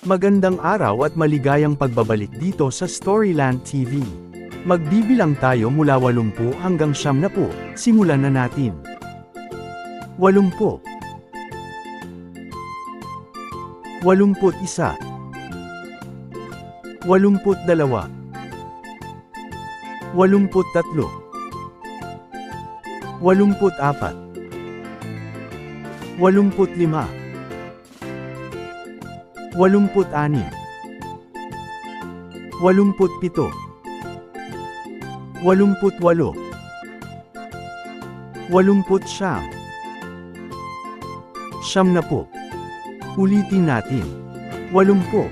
Magandang araw at maligayang pagbabalik dito sa Storyland TV. Magbibilang tayo mula 80 hanggang 70, simulan na natin. 80 81 82 83 84 85 86 87 88 80 siyam Siyam na po. Ulitin natin. Walumpo.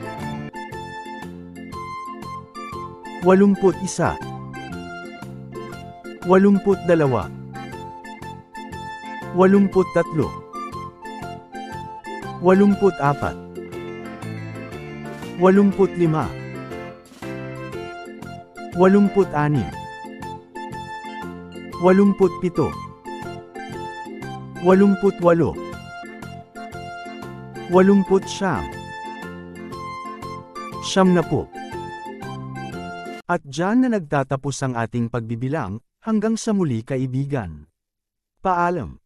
Walumput isa. Walumput dalawa. Walumput tatlo. Walumput apat. Walumput lima. Walumput anim. Walumput pito. Walumput walo. Walumput siyam. Siyam na po. At dyan na nagtatapos ang ating pagbibilang, hanggang sa muli kaibigan. Paalam.